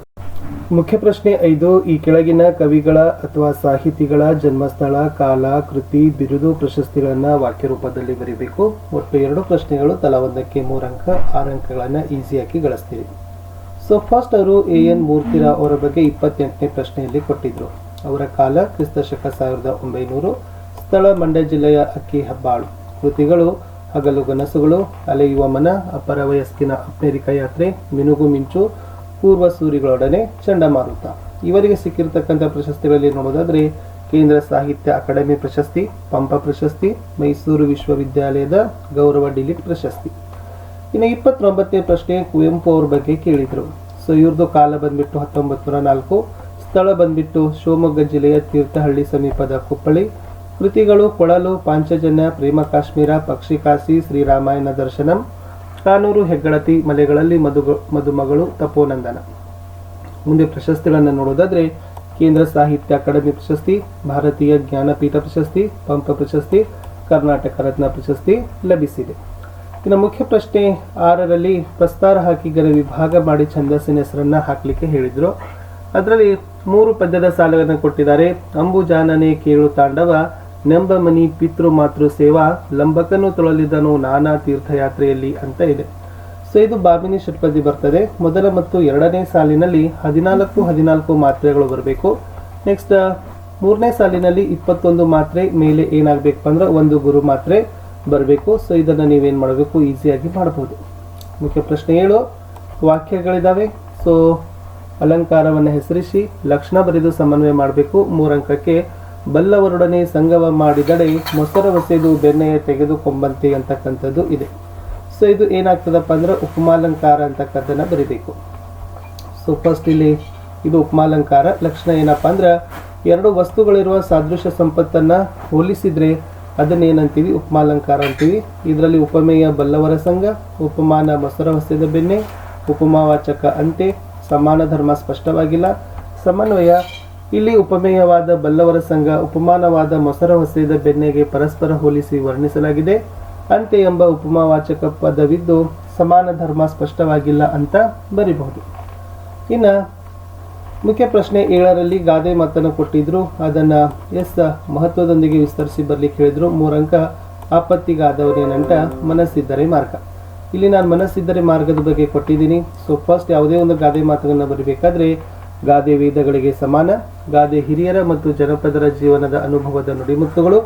ಮುಖ್ಯ ಪ್ರಶ್ನೆ ಐದು, ಈ ಕೆಳಗಿನ ಕವಿಗಳ ಅಥವಾ ಸಾಹಿತಿಗಳ ಜನ್ಮಸ್ಥಳ, ಕಾಲ, ಕೃತಿ, ಬಿರುದು, ಪ್ರಶಸ್ತಿಗಳನ್ನು ವಾಕ್ಯ ರೂಪದಲ್ಲಿ ಬರೀಬೇಕು. ಒಟ್ಟು ಎರಡು ಪ್ರಶ್ನೆಗಳು, ತಲಾ ಒಂದಕ್ಕೆ ಮೂರು ಅಂಕ, ಆರು ಅಂಕಗಳನ್ನು ಈಸಿಯಾಗಿ ಗಳಿಸ್ತೀರಿ. ಸೊ ಫಸ್ಟ್ ಅವರು ಎ ಎನ್ ಮೂರ್ತಿರಾವ್ ಅವರ ಬಗ್ಗೆ ಇಪ್ಪತ್ತೆಂಟನೇ ಪ್ರಶ್ನೆಯಲ್ಲಿ ಕೊಟ್ಟಿದ್ರು. ಅವರ ಕಾಲ ಕ್ರಿಸ್ತ ಶಕ ಸಾವಿರದ ಒಂಬೈನೂರು. ಸ್ಥಳ ಮಂಡ್ಯ ಜಿಲ್ಲೆಯ ಅಕ್ಕಿ ಹೆಬ್ಬಾಳು. ಕೃತಿಗಳು, ಹಗಲು ಕನಸುಗಳು, ಅಲೆಯುವ ಮನ, ಅಪರ ವಯಸ್ಕಿನ ಅಪ್ನೇರಿಕ ಯಾತ್ರೆ, ಮಿನುಗು ಮಿಂಚು, ಪೂರ್ವ ಸೂರಿಗಳೊಡನೆ ಚಂಡಮಾರುತ. ಇವರಿಗೆ ಸಿಕ್ಕಿರತಕ್ಕಂಥ ಪ್ರಶಸ್ತಿಗಳಲ್ಲಿ ನೋಡೋದಾದರೆ ಕೇಂದ್ರ ಸಾಹಿತ್ಯ ಅಕಾಡೆಮಿ ಪ್ರಶಸ್ತಿ, ಪಂಪ ಪ್ರಶಸ್ತಿ, ಮೈಸೂರು ವಿಶ್ವವಿದ್ಯಾಲಯದ ಗೌರವ ಡಿಲಿಟ್ ಪ್ರಶಸ್ತಿ. ಇನ್ನು ಇಪ್ಪತ್ತೊಂಬತ್ತನೇ ಪ್ರಶ್ನೆ ಕುವೆಂಪು ಅವ್ರ ಬಗ್ಗೆ ಕೇಳಿದರು. ಸೊ ಇವ್ರದ್ದು ಕಾಲ ಬಂದ್ಬಿಟ್ಟು ಹತ್ತೊಂಬತ್ತು ನೂರ ನಾಲ್ಕು. ಸ್ಥಳ ಬಂದ್ಬಿಟ್ಟು ಶಿವಮೊಗ್ಗ ಜಿಲ್ಲೆಯ ತೀರ್ಥಹಳ್ಳಿ ಸಮೀಪದ ಕುಪ್ಪಳಿ ಕೃತಿಗಳು ಕೊಳಲು, ಪಾಂಚಜನ್ಯ, ಪ್ರೇಮ ಕಾಶ್ಮೀರ ಪಕ್ಷಿಕಾಸಿ ಶ್ರೀರಾಮಾಯಣ ದರ್ಶನಂ, ಕಾನೂರು ಹೆಗ್ಗಳತಿ ಮಲೆಗಳಲ್ಲಿ ಮಧು ಮದುಮಗಳು ತಪೋನಂದನ. ಮುಂದೆ ಪ್ರಶಸ್ತಿಗಳನ್ನು ನೋಡೋದಾದ್ರೆ ಕೇಂದ್ರ ಸಾಹಿತ್ಯ ಅಕಾಡೆಮಿ ಪ್ರಶಸ್ತಿ, ಭಾರತೀಯ ಜ್ಞಾನಪೀಠ ಪ್ರಶಸ್ತಿ, ಪಂಪ ಪ್ರಶಸ್ತಿ, ಕರ್ನಾಟಕ ರತ್ನ ಪ್ರಶಸ್ತಿ ಲಭಿಸಿದೆ. ಇನ್ನು ಮುಖ್ಯ ಪ್ರಶ್ನೆ ಆರರಲ್ಲಿ ಪ್ರಸ್ತಾರ ಹಾಕಿಗರ ವಿಭಾಗ ಮಾಡಿ ಛಂದಸ್ಸಿನ ಹೆಸರನ್ನು ಹಾಕಲಿಕ್ಕೆ ಹೇಳಿದ್ರು. ಅದರಲ್ಲಿ ಮೂರು ಪದ್ಯದ ಸಾಲಗಳನ್ನು ಕೊಟ್ಟಿದ್ದಾರೆ. ಅಂಬುಜಾನನೆ ಕೇಳು ತಾಂಡವ ನೆಂಬ ಮನಿ ಪಿತೃ ಮಾತೃ ಸೇವಾ ಲಂಬಕನು ತೊಳಲಿದನು ನಾನಾ ತೀರ್ಥಯಾತ್ರೆಯಲ್ಲಿ ಅಂತ ಇದೆ. ಸೊ ಇದು ಬಾಬಿನಿ ಷಟ್ಪದಿ ಬರ್ತದೆ. ಮೊದಲ ಮತ್ತು ಎರಡನೇ ಸಾಲಿನಲ್ಲಿ ಹದಿನಾಲ್ಕು ಹದಿನಾಲ್ಕು ಮಾತ್ರೆಗಳು ಬರಬೇಕು. ನೆಕ್ಸ್ಟ್ ಮೂರನೇ ಸಾಲಿನಲ್ಲಿ ಇಪ್ಪತ್ತೊಂದು ಮಾತ್ರೆ ಮೇಲೆ ಏನಾಗಬೇಕು ಅಂದ್ರೆ ಒಂದು ಗುರು ಮಾತ್ರೆ ಬರಬೇಕು. ಸೊ ಇದನ್ನು ನೀವೇನು ಮಾಡಬೇಕು? ಈಸಿಯಾಗಿ ಮಾಡಬಹುದು. ಮುಖ್ಯ ಪ್ರಶ್ನೆ ಏಳು ವಾಕ್ಯಗಳಿದ್ದಾವೆ ಸೊ ಅಲಂಕಾರವನ್ನು ಹೆಸರಿಸಿ, ಲಕ್ಷಣ ಬರೆದು ಸಮನ್ವಯ ಮಾಡಬೇಕು. ಮೂರಂಕಕ್ಕೆ ಬಲ್ಲವರೊಡನೆ ಸಂಗಮ ಮಾಡಿದಡೆ ಮೊಸರವಸೆದು ಬೆನ್ನೆಯ ತೆಗೆದುಕೊಂಬಂತೆ ಅಂತಕ್ಕಂಥದ್ದು ಇದೆ. ಸೊ ಇದು ಏನಾಗ್ತದಪ್ಪ ಅಂದ್ರೆ ಉಪಮಾಲಂಕಾರ ಅಂತಕ್ಕಂಥದ್ದನ್ನು ಬರೀಬೇಕು. ಸೊ ಫಸ್ಟ್ ಇಲ್ಲಿ ಇದು ಉಪಮಾಲಂಕಾರ. ಲಕ್ಷಣ ಏನಪ್ಪ ಅಂದ್ರೆ ಎರಡು ವಸ್ತುಗಳಿರುವ ಸಾದೃಶ್ಯ ಸಂಪತ್ತನ್ನ ಹೋಲಿಸಿದರೆ ಅದನ್ನೇನಂತೀವಿ? ಉಪಮಾಲಂಕಾರ ಅಂತೀವಿ. ಇದರಲ್ಲಿ ಉಪಮೇಯ ಬಲ್ಲವರ ಸಂಘ, ಉಪಮಾನ ಮೊಸರ ಹೊಸೆದ ಬೆಣ್ಣೆ ಉಪಮಾವಾಚಕ ಅಂತೆ ಸಮಾನ ಧರ್ಮ ಸ್ಪಷ್ಟವಾಗಿಲ್ಲ, ಸಮನ್ವಯ ಇಲ್ಲಿ ಉಪಮೇಯವಾದ ಬಲ್ಲವರ ಸಂಘ, ಉಪಮಾನವಾದ ಮೊಸರ ಹೊಸೆದ ಬೆನ್ನೆಗೆ ಪರಸ್ಪರ ಹೋಲಿಸಿ ವರ್ಣಿಸಲಾಗಿದೆ. ಅಂತೆ ಎಂಬ ಉಪಮಾವಾಚಕ ಪದವಿದ್ದು ಸಮಾನ ಧರ್ಮ ಸ್ಪಷ್ಟವಾಗಿಲ್ಲ ಅಂತ ಬರಿಬಹುದು. ಇನ್ನು ಮುಖ್ಯ ಪ್ರಶ್ನೆ ಏಳರಲ್ಲಿ ಗಾದೆ ಮಾತನ್ನು ಕೊಟ್ಟಿದ್ರು. ಅದನ್ನ ಎಸ್ ಮಹತ್ವದೊಂದಿಗೆ ವಿಸ್ತರಿಸಿ ಬರ್ಲಿಕ್ಕೆ ಹೇಳಿದ್ರು. ಮೂರಂಕ ಆಪತ್ತಿಗಾದವನೇನಂಟ ಮನಸ್ಸಿದ್ದರೆ ಮಾರ್ಗ. ಇಲ್ಲಿ ನಾನು ಮನಸ್ಸಿದ್ದರೆ ಮಾರ್ಗದ ಬಗ್ಗೆ ಕೊಟ್ಟಿದ್ದೀನಿ. ಸೊ ಫಸ್ಟ್ ಯಾವುದೇ ಒಂದು ಗಾದೆ ಮಾತುಗಳನ್ನು ಬರಬೇಕಾದ್ರೆ ಗಾದೆ ವೇದಗಳಿಗೆ ಸಮಾನ, ಗಾದೆ ಹಿರಿಯರ ಮತ್ತು ಜನಪದರ ಜೀವನದ ಅನುಭವದ ನುಡಿಮುತ್ತುಗಳು,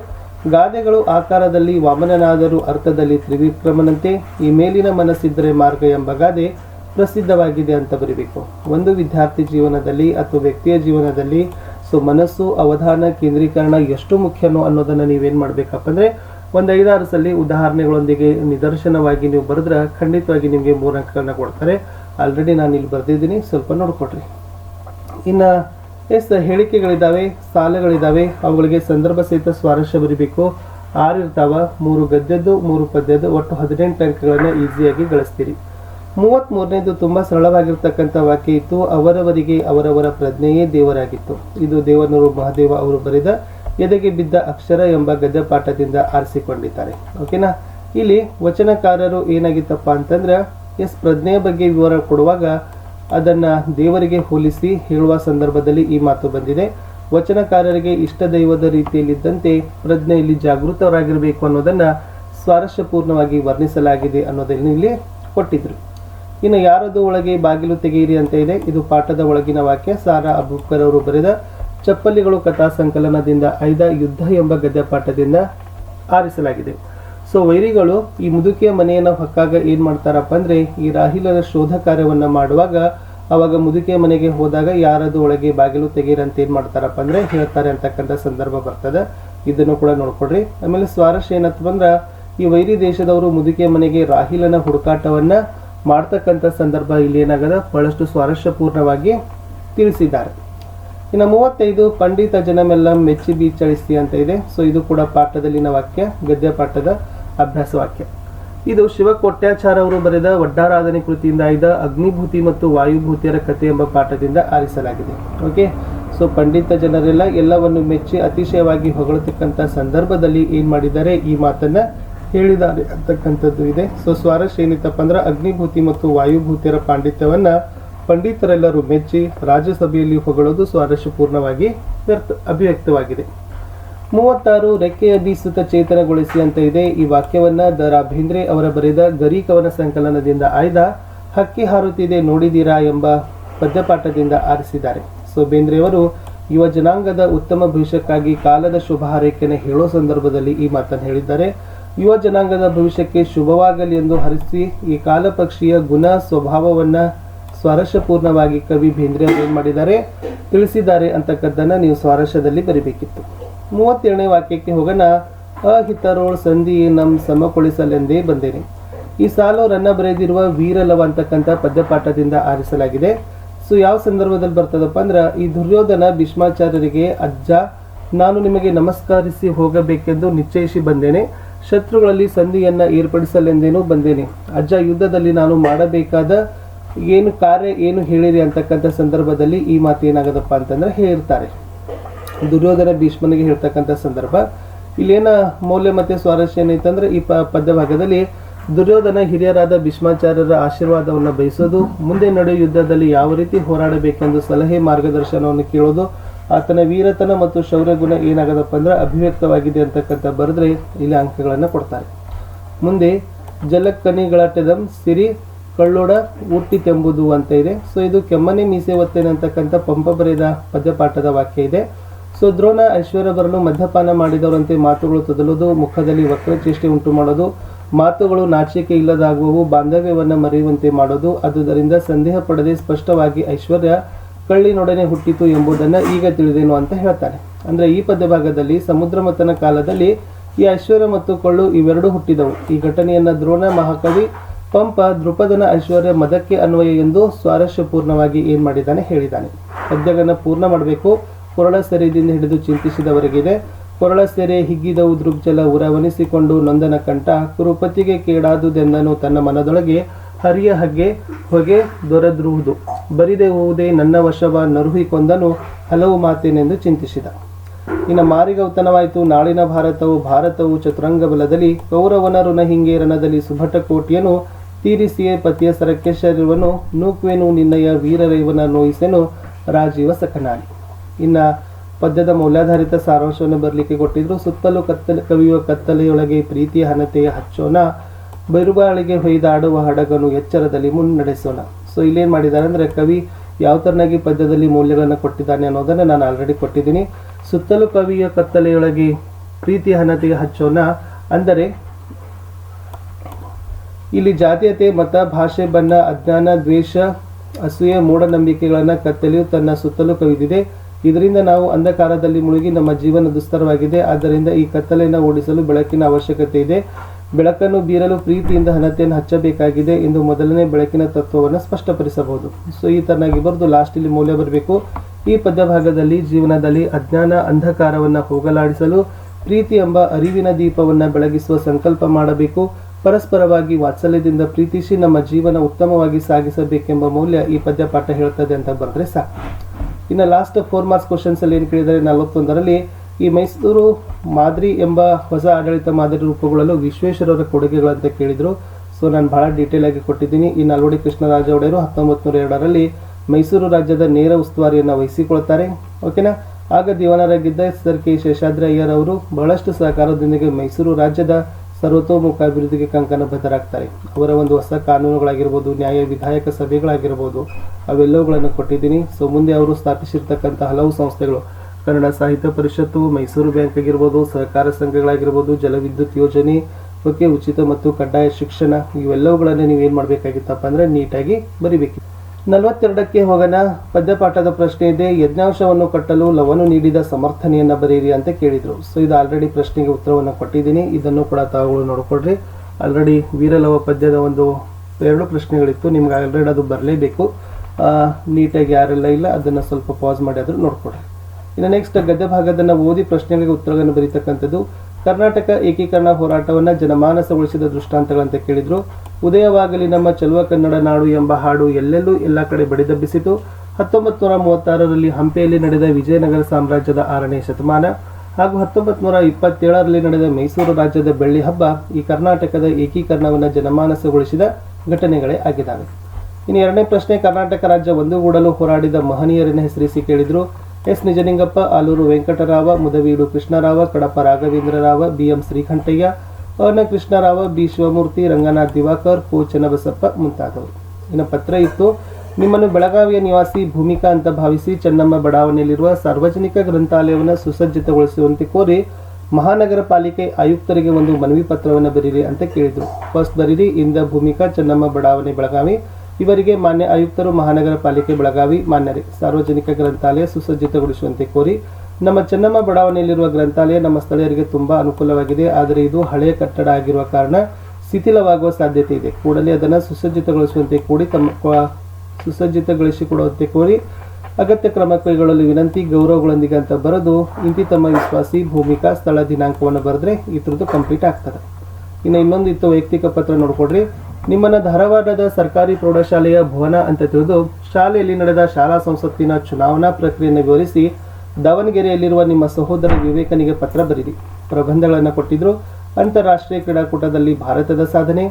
ಗಾದೆಗಳು ಆಕಾರದಲ್ಲಿ ವಾಮನನಾದರೂ ಅರ್ಥದಲ್ಲಿ ತ್ರಿವಿಕ್ರಮನಂತೆ ಈ ಮೇಲಿನ ಮನಸ್ಸಿದ್ದರೆ ಮಾರ್ಗ ಎಂಬ ಗಾದೆ ಪ್ರಸಿದ್ಧವಾಗಿದೆ ಅಂತ ಬರೀಬೇಕು. ಒಂದು ವಿದ್ಯಾರ್ಥಿ ಜೀವನದಲ್ಲಿ ಅಥವಾ ವ್ಯಕ್ತಿಯ ಜೀವನದಲ್ಲಿ ಸೊ ಮನಸ್ಸು, ಅವಧಾನ, ಕೇಂದ್ರೀಕರಣ ಎಷ್ಟು ಮುಖ್ಯನೋ ಅನ್ನೋದನ್ನು ನೀವೇನು ಮಾಡಬೇಕಪ್ಪ ಅಂದರೆ ಒಂದು ಐದಾರು ಸಲ ಉದಾಹರಣೆಗಳೊಂದಿಗೆ ನಿದರ್ಶನವಾಗಿ ನೀವು ಬರೆದ್ರೆ ಖಂಡಿತವಾಗಿ ನಿಮಗೆ ಮೂರು ಅಂಕಗಳನ್ನ ಕೊಡ್ತಾರೆ. ಆಲ್ರೆಡಿ ನಾನು ಇಲ್ಲಿ ಬರೆದಿದ್ದೀನಿ, ಸ್ವಲ್ಪ ನೋಡ್ಕೊಡ್ರಿ ಇನ್ನ, ಎಸ್ ಹೇಳಿಕೆಗಳಿದ್ದಾವೆ ಸಾಲುಗಳಿದ್ದಾವೆ ಅವುಗಳಿಗೆ ಸಂದರ್ಭ ಸಹಿತ ಸ್ವಾರಸ್ಯ ಬರಿಬೇಕು. ಆರು ಇರ್ತಾವ ಮೂರು ಗದ್ಯದ್ದು ಮೂರು ಪದ್ಯದ್ದು ಒಟ್ಟು ಹದಿನೆಂಟು ಅಂಕಗಳನ್ನು ಈಸಿಯಾಗಿ ಗಳಿಸ್ತೀರಿ. ಮೂವತ್ತ್ ಮೂರನೇದು ತುಂಬಾ ಸರಳವಾಗಿರ್ತಕ್ಕಂಥ ವಾಕ್ಯ ಇತ್ತು, ಅವರವರಿಗೆ ಅವರವರ ಪ್ರಜ್ಞೆಯೇ ದೇವರಾಗಿತ್ತು. ಇದು ದೇವನೂರು ಮಹಾದೇವ ಅವರು ಬರೆದ, ಎದೆಗೆ ಬಿದ್ದ ಅಕ್ಷರ ಎಂಬ ಗದ್ಯ ಪಾಠದಿಂದ ಆರಿಸಿಕೊಂಡಿದ್ದಾರೆ. ಓಕೆನಾ? ಇಲ್ಲಿ ವಚನಕಾರರು ಏನಾಗಿತ್ತಪ್ಪ ಅಂತಂದ್ರೆ, ಎಸ್, ಪ್ರಜ್ಞೆಯ ಬಗ್ಗೆ ವಿವರ ಕೊಡುವಾಗ ಅದನ್ನ ದೇವರಿಗೆ ಹೋಲಿಸಿ ಹೇಳುವ ಸಂದರ್ಭದಲ್ಲಿ ಈ ಮಾತು ಬಂದಿದೆ. ವಚನಕಾರರಿಗೆ ಇಷ್ಟ ದೈವದ ರೀತಿಯಲ್ಲಿದ್ದಂತೆ ಪ್ರಜ್ಞೆಯಲ್ಲಿ ಜಾಗೃತರಾಗಿರಬೇಕು ಅನ್ನೋದನ್ನ ಸ್ವಾರಸ್ಯಪೂರ್ಣವಾಗಿ ವರ್ಣಿಸಲಾಗಿದೆ ಅನ್ನೋದನ್ನು ಇಲ್ಲಿ ಕೊಟ್ಟಿದ್ರು. ಇನ್ನು ಯಾರದು ಒಳಗೆ ಬಾಗಿಲು ತೆಗೆಯಿರಿ ಅಂತ ಇದೆ, ಇದು ಪಾಠದ ಒಳಗಿನ ವಾಕ್ಯ. ಸಾರಾ ಅಬೂಕರ್ ಅವರು ಬರೆದ, ಚಪ್ಪಲಿಗಳು ಕಥಾ ಸಂಕಲನದಿಂದ ಐದ ಯುದ್ಧ ಎಂಬ ಗದ್ಯ ಪಾಠದಿಂದ ಆರಿಸಲಾಗಿದೆ. ಸೊ ವೈರಿಗಳು ಈ ಮುದುಕಿಯ ಮನೆಯನ್ನು ಹೊಕ್ಕಾಗ ಏನು ಮಾಡ್ತಾರಪ್ಪ ಅಂದ್ರೆ ಈ ರಾಹಿಲನ ಶೋಧ ಕಾರ್ಯವನ್ನ ಮಾಡುವಾಗ ಅವಾಗ ಮುದುಕಿಯ ಮನೆಗೆ ಹೋದಾಗ ಯಾರದು ಒಳಗೆ ಬಾಗಿಲು ತೆಗೀರಂತ ಏನು ಮಾಡ್ತಾರಪ್ಪ ಅಂದ್ರೆ ಹೇಳ್ತಾರೆ ಅಂತಕ್ಕಂಥ ಸಂದರ್ಭ ಬರ್ತದೆ. ಇದನ್ನು ಕೂಡ ನೋಡ್ಕೊಡ್ರಿ ಆಮೇಲೆ ಸ್ವಾರಸ್ಯ ಏನಂತ ಬಂದ್ರ ಈ ವೈರಿ ದೇಶದವರು ಮುದುಕಿಯ ಮನೆಗೆ ರಾಹಿಲನ ಹುಡುಕಾಟವನ್ನ ಮಾಡ್ತಕ್ಕಂಥ ಸಂದರ್ಭ ಇಲ್ಲಿ ಏನಾಗದ? ಬಹಳಷ್ಟು ಸ್ವಾರಸ್ಯಪೂರ್ಣವಾಗಿ ತಿಳಿಸಿದ್ದಾರೆ. ಇನ್ನು ಮೂವತ್ತೈದು, ಪಂಡಿತ ಜನಮೆಲ್ಲ ಮೆಚ್ಚಿ ಬೀಚಳಿಸಿ ಅಂತ ಇದೆ. ಸೊ ಇದು ಕೂಡ ಪಾಠದಲ್ಲಿನ ವಾಕ್ಯ ಗದ್ಯ ಪಾಠದ ಅಭ್ಯಾಸ ವಾಕ್ಯ ಇದು ಶಿವಕೋಟ್ಯಾಚಾರ ಅವರು ಬರೆದ ಒಡ್ಡಾರಾಧನೆ ಕೃತಿಯಿಂದ ಆಯ್ದ ಅಗ್ನಿಭೂತಿ ಮತ್ತು ವಾಯುಭೂತಿಯರ ಕಥೆ ಎಂಬ ಪಾಠದಿಂದ ಆರಿಸಲಾಗಿದೆ. ಓಕೆ ಸೊ ಪಂಡಿತ ಜನರೆಲ್ಲ ಎಲ್ಲವನ್ನು ಮೆಚ್ಚಿ ಅತಿಶಯವಾಗಿ ಹೊಗಳತಕ್ಕಂಥ ಸಂದರ್ಭದಲ್ಲಿ ಏನು ಮಾಡಿದ್ದಾರೆ? ಈ ಮಾತನ್ನ ಹೇಳಿದ್ದಾರೆ ಅಂತಕ್ಕಂಥದ್ದು ಇದೆ. ಸೊ ಸ್ವಾರಸ್ಯ ಏನಿತ್ತಪ್ಪ ಅಂದ್ರೆ ಅಗ್ನಿಭೂತಿ ಮತ್ತು ವಾಯುಭೂತಿಯರ ಪಾಂಡಿತ್ಯವನ್ನ ಪಂಡಿತರೆಲ್ಲರೂ ಮೆಚ್ಚಿ ರಾಜ್ಯಸಭೆಯಲ್ಲಿ ಹೊಗಳೋದು ಸ್ವಾರಸ್ಯಪೂರ್ಣವಾಗಿ ವ್ಯರ್ಥ ಅಭಿವ್ಯಕ್ತವಾಗಿದೆ. ಮೂವತ್ತಾರು ರೆಕ್ಕೆಯ ಬೀಸುತ್ತ ಚೇತನಗೊಳಿಸಿ ಅಂತ ಇದೆ ಈ ವಾಕ್ಯವನ್ನ ದ ರಾ ಬೇಂದ್ರೆ ಅವರ ಬರೆದ ಗರಿ ಕವನ ಸಂಕಲನದಿಂದ ಆಯ್ದ ಹಕ್ಕಿ ಹಾರುತ್ತಿದೆ ನೋಡಿದೀರಾ ಎಂಬ ಪದ್ಯಪಾಠದಿಂದ ಆರಿಸಿದ್ದಾರೆ. ಸೊ ಬೇಂದ್ರೆಯವರು ಯುವ ಜನಾಂಗದ ಉತ್ತಮ ಭವಿಷ್ಯಕ್ಕಾಗಿ ಕಾಲದ ಶುಭ ಹಾರೈಕೆಯನ್ನು ಹೇಳೋ ಸಂದರ್ಭದಲ್ಲಿ ಈ ಮಾತನ್ನು ಹೇಳಿದ್ದಾರೆ. ಯುವ ಜನಾಂಗದ ಭವಿಷ್ಯಕ್ಕೆ ಶುಭವಾಗಲಿ ಎಂದು ಹರಿಸಿ ಈ ಕಾಲಪಕ್ಷಿಯ ಗುಣ ಸ್ವಭಾವವನ್ನ ಸ್ವಾರಸ್ಯಪೂರ್ಣವಾಗಿ ಕವಿ ಬೇಂದ್ರೆ ಅವರು ಏನು ಮಾಡಿದ್ದಾರೆ? ತಿಳಿಸಿದ್ದಾರೆ ಅಂತಕ್ಕದ್ದನ್ನು ನೀವು ಸ್ವಾರಸ್ಯದಲ್ಲಿ ಬರಿಬೇಕಿತ್ತು. ಮೂವತ್ತೇಳನೇ ವಾಕ್ಯಕ್ಕೆ ಹೋಗೋಣ. ಅಹಿತರೋಳ್ ಸಂಧಿ ನಮ್ಮ ಸಮಕೊಳಿಸಲೆಂದೇ ಬಂದೇನೆ. ಈ ಸಾಲು ರನ್ನ ಬರೆದಿರುವ ವೀರಲವ ಅಂತಕ್ಕಂಥ ಪದ್ಯಪಾಠದಿಂದ ಆರಿಸಲಾಗಿದೆ. ಸೊ, ಯಾವ ಸಂದರ್ಭದಲ್ಲಿ ಬರ್ತದಪ್ಪ ಅಂದ್ರೆ, ಈ ದುರ್ಯೋಧನ ಭೀಷ್ಮಾಚಾರ್ಯರಿಗೆ, ಅಜ್ಜ, ನಾನು ನಿಮಗೆ ನಮಸ್ಕರಿಸಿ ಹೋಗಬೇಕೆಂದು ನಿಶ್ಚಯಿಸಿ ಬಂದೇನೆ. ಶತ್ರುಗಳಲ್ಲಿ ಸಂಧಿಯನ್ನು ಏರ್ಪಡಿಸಲೆಂದೇನೂ ಬಂದೇನೆ. ಅಜ್ಜ, ಯುದ್ಧದಲ್ಲಿ ನಾನು ಮಾಡಬೇಕಾದ ಏನು ಕಾರ್ಯ, ಏನು ಹೇಳಿರಿ ಅಂತಕ್ಕಂಥ ಸಂದರ್ಭದಲ್ಲಿ ಈ ಮಾತು ಏನಾಗದಪ್ಪ ಅಂತಂದ್ರೆ ಹೇಳಿರ್ತಾರೆ. ದುರ್ಯೋಧನ ಭೀಷ್ಮನಿಗೆ ಹೇಳ್ತಕ್ಕಂಥ ಸಂದರ್ಭ. ಇಲ್ಲೇನ ಮೌಲ್ಯ ಮತ್ತೆ ಸ್ವಾರಸ್ಯ ಏನೈತಂದ್ರೆ ಈ ಪ ಪದ್ಯಭಾಗದಲ್ಲಿ ದುರ್ಯೋಧನ ಹಿರಿಯರಾದ ಭೀಷ್ಮಾಚಾರ್ಯರ ಆಶೀರ್ವಾದವನ್ನು ಬಯಸೋದು, ಮುಂದೆ ನಡೆಯುವ ಯುದ್ಧದಲ್ಲಿ ಯಾವ ರೀತಿ ಹೋರಾಡಬೇಕೆಂದು ಸಲಹೆ ಮಾರ್ಗದರ್ಶನವನ್ನು ಕೇಳೋದು, ಆತನ ವೀರತನ ಮತ್ತು ಶೌರ್ಯ ಗುಣ ಏನಾಗದಪ್ಪ ಅಂದ್ರೆ ಅಭಿವ್ಯಕ್ತವಾಗಿದೆ ಅಂತಕ್ಕಂಥ ಬರೆದ್ರೆ ಇಲ್ಲಿ ಅಂಕಗಳನ್ನು ಕೊಡ್ತಾರೆ. ಮುಂದೆ ಜಲಕ್ಕನಿಗಳಟದಂ ಸಿರಿ ಕಳ್ಳೋಡ ಹುಟ್ಟಿತೆಂಬುದು ಅಂತ ಇದೆ. ಸೊ, ಇದು ಕೆಮ್ಮನೆ ಮೀಸೆ ಒತ್ತೇನೆ ಅಂತಕ್ಕಂಥ ಪಂಪ ಬರೆದ ಪದ್ಯಪಾಠದ ವಾಕ್ಯ ಇದೆ. ಸೊ ದ್ರೋಣ ಐಶ್ವರ್ಯ ಬರಲು ಮದ್ಯಪಾನ ಮಾಡಿದವರಂತೆ ಮಾತುಗಳು ತದಲುವುದು, ಮುಖದಲ್ಲಿ ವಕ್ರಚೇಷ್ಟೆ ಉಂಟು ಮಾಡೋದು, ಮಾತುಗಳು ನಾಚಿಕೆ ಇಲ್ಲದಾಗುವವು, ಬಾಂಧವ್ಯವನ್ನು ಮರೆಯುವಂತೆ ಮಾಡೋದು ಅದುದರಿಂದ ಸಂದೇಹ ಪಡದೆ ಸ್ಪಷ್ಟವಾಗಿ ಐಶ್ವರ್ಯ ಕಳ್ಳಿನೊಡನೆ ಹುಟ್ಟಿತು ಎಂಬುದನ್ನು ಈಗ ತಿಳಿದೇನು ಅಂತ ಹೇಳ್ತಾನೆ. ಅಂದರೆ ಈ ಪದ್ಯಭಾಗದಲ್ಲಿ ಸಮುದ್ರಮತನ ಕಾಲದಲ್ಲಿ ಈ ಐಶ್ವರ್ಯ ಮತ್ತು ಕೊಳ್ಳು ಇವೆರಡೂ ಹುಟ್ಟಿದವು. ಈ ಘಟನೆಯನ್ನು ದ್ರೋಣ ಮಹಾಕವಿ ಪಂಪ ದೃಪದನ ಐಶ್ವರ್ಯ ಮದಕ್ಕೆ ಅನ್ವಯ ಎಂದು ಸ್ವಾರಸ್ಯಪೂರ್ಣವಾಗಿ ಏನು ಮಾಡಿದ್ದಾನೆ ಹೇಳಿದ್ದಾನೆ. ಪದ್ಯಗಳನ್ನು ಪೂರ್ಣ ಮಾಡಬೇಕು. ಕೊರಳ ಸೆರೆಯಿಂದ ಹಿಡಿದು ಚಿಂತಿಸಿದವರಿಗಿದೆ. ಕೊರಳ ಸೆರೆ ಹಿಗ್ಗಿದವು ದೃಗ್ಜಲ ಉರವನಿಸಿಕೊಂಡು ನೊಂದನ ಕಂಠ, ಕುರುಪತಿಗೆ ಕೇಡಾದುದೆಂದನು ತನ್ನ ಮನದೊಳಗೆ ಹರಿಯ ಹಗ್ಗೆ ಹೊಗೆ ದೊರೆದಿರುವುದು. ಬರಿದೆ ನನ್ನ ವಶವ ನರುಹಿಕೊಂದನು ಹಲವು ಮಾತೇನೆಂದು ಚಿಂತಿಸಿದ. ಇನ್ನು ಮಾರಿಗೌತನವಾಯಿತು. ನಾಳಿನ ಭಾರತವು ಭಾರತವು ಚತುರಂಗ ಬಲದಲ್ಲಿ ಕೌರವನ ಋಣಹಿಂಗೆ ರಣದಲ್ಲಿ ಸುಭಟ ತೀರಿಸಿಯೇ ಪತಿಯ ಸರಕ್ಕೆ ಶರೀರವನ್ನು ನೂಕುವೆನು ನಿನ್ನಯ ವೀರರೈವನ ನೋಯಿಸೆನು ರಾಜೀವ ಸಖನಾನಿ ಇನ್ನ ಪದ್ಯದ ಮೌಲ್ಯಾಧಾರಿತ ಸಾರಾಂಶವನ್ನು ಬರಲಿಕ್ಕೆ ಕೊಟ್ಟಿದ್ರು. ಸುತ್ತಲೂ ಕತ್ತಲೆ, ಕವಿಯುವ ಕತ್ತಲೆಯೊಳಗೆ ಪ್ರೀತಿಯ ಹನತೆಯ ಹಚ್ಚೋಣ. ಬೈರುಬಾಳಿಗೆ ಹೊಯ್ದಾಡುವ ಹಡಗನ್ನು ಎಚ್ಚರದಲ್ಲಿ ಮುನ್ನಡೆಸೋಣ. ಸೊ ಇಲ್ಲೇನು ಮಾಡಿದ್ದಾರೆ ಅಂದರೆ ಕವಿ ಯಾವ ತರನಾಗಿ ಪದ್ಯದಲ್ಲಿ ಮೌಲ್ಯಗಳನ್ನು ಕೊಟ್ಟಿದ್ದಾನೆ ಅನ್ನೋದನ್ನ ನಾನು ಆಲ್ರೆಡಿ ಕೊಟ್ಟಿದ್ದೀನಿ. ಸುತ್ತಲೂ ಕವಿಯ ಕತ್ತಲೆಯೊಳಗೆ ಪ್ರೀತಿ ಹನತೆಗೆ ಹಚ್ಚೋಣ. ಅಂದರೆ ಇಲ್ಲಿ ಜಾತೀಯತೆ, ಮತ, ಭಾಷೆ, ಬಣ್ಣ, ಅಜ್ಞಾನ, ದ್ವೇಷ, ಅಸೂಯೆ, ಮೂಢನಂಬಿಕೆಗಳನ್ನು ಕತ್ತಲೆಯು ತನ್ನ ಸುತ್ತಲೂ ಕವಿದಿದೆ. ಇದರಿಂದ ನಾವು ಅಂಧಕಾರದಲ್ಲಿ ಮುಳುಗಿ ನಮ್ಮ ಜೀವನ ದುಸ್ತರವಾಗಿದೆ. ಆದ್ದರಿಂದ ಈ ಕತ್ತಲೆಯನ್ನು ಓಡಿಸಲು ಬೆಳಕಿನ ಅವಶ್ಯಕತೆ ಇದೆ. ಬೆಳಕನ್ನು ಬೀರಲು ಪ್ರೀತಿಯಿಂದ ಹಣತೆಯನ್ನು ಹಚ್ಚಬೇಕಾಗಿದೆ ಎಂದು ಮೊದಲನೇ ಬೆಳಕಿನ ತತ್ವವನ್ನು ಸ್ಪಷ್ಟಪಡಿಸಬಹುದು. ಸೊ, ಈ ತರನಾಗಿ ಬರೆದು ಲಾಸ್ಟ್ ಇಲ್ಲಿ ಮೌಲ್ಯ ಬರಬೇಕು. ಈ ಪದ್ಯಭಾಗದಲ್ಲಿ ಜೀವನದಲ್ಲಿ ಅಜ್ಞಾನ, ಅಂಧಕಾರವನ್ನು ಹೋಗಲಾಡಿಸಲು ಪ್ರೀತಿ ಎಂಬ ಅರಿವಿನ ದೀಪವನ್ನು ಬೆಳಗಿಸುವ ಸಂಕಲ್ಪ ಮಾಡಬೇಕು. ಪರಸ್ಪರವಾಗಿ ವಾತ್ಸಲ್ಯದಿಂದ ಪ್ರೀತಿಸಿ ನಮ್ಮ ಜೀವನ ಉತ್ತಮವಾಗಿ ಸಾಗಿಸಬೇಕೆಂಬ ಮೌಲ್ಯ ಈ ಪದ್ಯ ಪಾಠ ಹೇಳ್ತದೆ ಅಂತ ಬಂದ್ರೆ ಸಾಕು. ಇನ್ನು ಲಾಸ್ಟ್ ಫೋರ್ ಮಾರ್ಕ್ಸ್ ಕ್ವಶನ್ಸ್ ಅಲ್ಲಿ ಏನು ಕೇಳಿದರೆ ನಲವತ್ತೊಂದರಲ್ಲಿ ಈ ಮೈಸೂರು ಮಾದರಿ ಎಂಬ ಹೊಸ ಆಡಳಿತ ಮಾದರಿ ರೂಪುಗೊಳ್ಳಲು ವಿಶ್ವೇಶ್ವರರ ಕೊಡುಗೆಗಳಂತ ಕೇಳಿದರು. ಸೊ ನಾನು ಬಹಳ ಡೀಟೇಲ್ ಆಗಿ ಕೊಟ್ಟಿದ್ದೀನಿ. ಈ ನಲ್ವಡಿ ಕೃಷ್ಣರಾಜ ಒಡೆಯರು ಹತ್ತೊಂಬತ್ತು ನೂರ ಎರಡರಲ್ಲಿ ಮೈಸೂರು ರಾಜ್ಯದ ನೇರ ಉಸ್ತುವಾರಿಯನ್ನು ವಹಿಸಿಕೊಳ್ತಾರೆ. ಓಕೆನಾ ಆಗ ದಿವಾನರಾಗಿದ್ದ ಸರ್ ಕೆ ಶೇಷಾದ್ರಿ ಅಯ್ಯರ್ ಅವರು ಬಹಳಷ್ಟು ಸಹಕಾರದೊಂದಿಗೆ ಮೈಸೂರು ರಾಜ್ಯದ ಸರ್ವತೋಮುಖ ಅಭಿವೃದ್ಧಿಗೆ ಕಂಕಣಬದ್ಧರಾಗ್ತಾರೆ ಅವರ ಒಂದು ಹೊಸ ಕಾನೂನುಗಳಾಗಿರ್ಬೋದು, ನ್ಯಾಯ ವಿಧಾಯಕ ಸಭೆಗಳಾಗಿರ್ಬೋದು, ಅವೆಲ್ಲವುಗಳನ್ನು ಕೊಟ್ಟಿದ್ದೀನಿ. ಸೊ ಮುಂದೆ ಅವರು ಸ್ಥಾಪಿಸಿರ್ತಕ್ಕಂಥ ಹಲವು ಸಂಸ್ಥೆಗಳು, ಕನ್ನಡ ಸಾಹಿತ್ಯ ಪರಿಷತ್ತು, ಮೈಸೂರು ಬ್ಯಾಂಕ್ ಆಗಿರ್ಬೋದು, ಸಹಕಾರ ಸಂಘಗಳಾಗಿರ್ಬೋದು ಜಲವಿದ್ಯುತ್ ಯೋಜನೆ ಬಗ್ಗೆ ಉಚಿತ ಮತ್ತು ಕಡ್ಡಾಯ ಶಿಕ್ಷಣ, ಇವೆಲ್ಲವುಗಳನ್ನು ನೀವೇನು ಮಾಡಬೇಕಾಗಿತ್ತಪ್ಪ ಅಂದರೆ ನೀಟಾಗಿ ಬರಿಬೇಕಿತ್ತು. ನಲವತ್ತೆರಡಕ್ಕೆ ಹೋಗೋಣ. ಪದ್ಯಪಾಠದ ಪ್ರಶ್ನೆ ಇದೆ. ಯಜ್ಞಾಂಶವನ್ನು ಕಟ್ಟಲು ಲವನು ನೀಡಿದ ಸಮರ್ಥನೆಯನ್ನು ಬರೆಯಿರಿ ಅಂತ ಕೇಳಿದರು. ಸೊ ಇದು ಆಲ್ರೆಡಿ ಪ್ರಶ್ನೆಗೆ ಉತ್ತರವನ್ನು ಕೊಟ್ಟಿದ್ದೀನಿ. ಇದನ್ನು ಕೂಡ ತಾವುಗಳು ನೋಡಿಕೊಡ್ರಿ ಆಲ್ರೆಡಿ ವೀರಲವ ಪದ್ಯದ ಒಂದು ಎರಡು ಪ್ರಶ್ನೆಗಳಿತ್ತು. ನಿಮ್ಗೆ ಆಲ್ರೆಡಿ ಅದು ಬರಲೇಬೇಕು. ನೀಟಾಗಿ ಯಾರೆಲ್ಲ ಇಲ್ಲ, ಅದನ್ನು ಸ್ವಲ್ಪ ಪಾಸ್ ಮಾಡಿ ಆದರೂ ನೋಡ್ಕೊಡ್ರಿ ಇನ್ನು ನೆಕ್ಸ್ಟ್ ಗದ್ಯ ಭಾಗದನ್ನು ಓದಿ ಪ್ರಶ್ನೆಗಳಿಗೆ ಉತ್ತರಗಳನ್ನು ಬರೀತಕ್ಕಂಥದ್ದು ಕರ್ನಾಟಕ ಏಕೀಕರಣ ಹೋರಾಟವನ್ನು ಜನಮಾನಸಗೊಳಿಸಿದ ದೃಷ್ಟಾಂತಗಳಂತೆ ಕೇಳಿದರು. ಉದಯವಾಗಲಿ ನಮ್ಮ ಚಲುವ ಕನ್ನಡ ನಾಡು ಎಂಬ ಹಾಡು ಎಲ್ಲೆಲ್ಲೂ ಎಲ್ಲ ಕಡೆ ಬಡಿದಬ್ಬಿಸಿತು. ಹತ್ತೊಂಬತ್ತು ನೂರ ಮೂವತ್ತಾರರಲ್ಲಿ ಹಂಪೆಯಲ್ಲಿ ನಡೆದ ವಿಜಯನಗರ ಸಾಮ್ರಾಜ್ಯದ ಆರನೇ ಶತಮಾನ ಹಾಗೂ ಹತ್ತೊಂಬತ್ತು ನೂರ ಇಪ್ಪತ್ತೇಳರಲ್ಲಿ ನಡೆದ ಮೈಸೂರು ರಾಜ್ಯದ ಬೆಳ್ಳಿ ಹಬ್ಬ ಈ ಕರ್ನಾಟಕದ ಏಕೀಕರಣವನ್ನು ಜನಮಾನಸಗೊಳಿಸಿದ ಘಟನೆಗಳೇ ಆಗಿದ್ದಾವೆ. ಇನ್ನು ಎರಡನೇ ಪ್ರಶ್ನೆ, ಕರ್ನಾಟಕ ರಾಜ್ಯ ಒಂದುಗೂಡಲು ಹೋರಾಡಿದ ಮಹನೀಯರನ್ನು ಹೆಸರಿಸಿ ಕೇಳಿದ್ರು. ಎಸ್ ನಿಜಲಿಂಗಪ್ಪ, ಆಲೂರು ವೆಂಕಟರಾವ, ಮುದವೀಡು ಕೃಷ್ಣರಾವ ಕಡಪ ರಾಘವೇಂದ್ರರಾವ, ಬಿಎಂ ಶ್ರೀಕಂಠಯ್ಯ ಅನ ಕೃಷ್ಣರಾವ, ಬಿ ಶಿವಮೂರ್ತಿ, ರಂಗನಾಥ್ ದಿವಾಕರ್ ಕೋ ಚನ್ನಬಸಪ್ಪ ಮುಂತಾದವರು. ಇನ್ನು ಪತ್ರ ಇತ್ತು, ನಿಮ್ಮನ್ನು ಬೆಳಗಾವಿಯ ನಿವಾಸಿ ಭೂಮಿಕಾ ಅಂತ ಭಾವಿಸಿ ಚೆನ್ನಮ್ಮ ಬಡಾವಣೆಯಲ್ಲಿರುವ ಸಾರ್ವಜನಿಕ ಗ್ರಂಥಾಲಯವನ್ನು ಸುಸಜ್ಜಿತಗೊಳಿಸುವಂತೆ ಕೋರಿ ಮಹಾನಗರ ಪಾಲಿಕೆ ಆಯುಕ್ತರಿಗೆ ಒಂದು ಮನವಿ ಪತ್ರವನ್ನು ಬರೀರಿ ಅಂತ ಕೇಳಿದರು. ಫಸ್ಟ್ ಬರೀರಿ ಇಂದ ಭೂಮಿಕಾ, ಚೆನ್ನಮ್ಮ ಬಡಾವಣೆ, ಬೆಳಗಾವಿ. ಇವರಿಗೆ ಮಾನ್ಯ ಆಯುಕ್ತರು ಮಹಾನಗರ ಪಾಲಿಕೆ ಬೆಳಗಾವಿ ಮಾನ್ಯರೇ. ಸಾರ್ವಜನಿಕ ಗ್ರಂಥಾಲಯ ಸುಸಜ್ಜಿತಗೊಳಿಸುವಂತೆ ಕೋರಿ, ನಮ್ಮ ಚೆನ್ನಮ್ಮ ಬಡಾವಣೆಯಲ್ಲಿರುವ ಗ್ರಂಥಾಲಯ ನಮ್ಮ ಸ್ಥಳೀಯರಿಗೆ ತುಂಬಾ ಅನುಕೂಲವಾಗಿದೆ. ಆದರೆ ಇದು ಹಳೆಯ ಕಟ್ಟಡ ಆಗಿರುವ ಕಾರಣ ಶಿಥಿಲವಾಗುವ ಸಾಧ್ಯತೆ ಇದೆ. ಕೂಡಲೇ ಅದನ್ನು ಸುಸಜ್ಜಿತಗೊಳಿಸುವಂತೆ ಕೂಡಿ ತಮ್ಮ ಸುಸಜ್ಜಿತಗೊಳಿಸಿಕೊಡುವಂತೆ ಕೋರಿ ಅಗತ್ಯ ಕ್ರಮ ಕೈಗೊಳ್ಳಲು ವಿನಂತಿ, ಗೌರವಗಳೊಂದಿಗೆ ಅಂತ ಬರೆದು ಇಂತಿ ತಮ್ಮ ವಿಶ್ವಾಸಿ ಭೂಮಿಕಾ ಸ್ಥಳ ದಿನಾಂಕವನ್ನು ಬರೆದ್ರೆ ಇದ್ರದ್ದು ಕಂಪ್ಲೀಟ್ ಆಗ್ತದೆ. ಇನ್ನು ಇನ್ನೊಂದು ಇತ್ತು ವೈಯಕ್ತಿಕ ಪತ್ರ ನೋಡ್ಕೊಡ್ರಿ ನಿಮ್ಮನ್ನ ಧಾರವಾಡದ ಸರ್ಕಾರಿ ಪ್ರೌಢಶಾಲೆಯ ಭುವನ ಅಂತ ತಿಳಿದು ಶಾಲೆಯಲ್ಲಿ ನಡೆದ ಶಾಲಾ ಸಂಸತ್ತಿನ ಚುನಾವಣಾ ಪ್ರಕ್ರಿಯೆಯನ್ನು ವಿವರಿಸಿ ದಾವಣಗೆರೆಯಲ್ಲಿರುವ ನಿಮ್ಮ ಸಹೋದರ ವಿವೇಕನಿಗೆ ಪತ್ರ ಬರೀರಿ ಪ್ರಬಂಧಗಳನ್ನು ಕೊಟ್ಟಿದ್ರು ಅಂತಾರಾಷ್ಟ್ರೀಯ ಕ್ರೀಡಾಕೂಟದಲ್ಲಿ ಭಾರತದ ಸಾಧನೆ,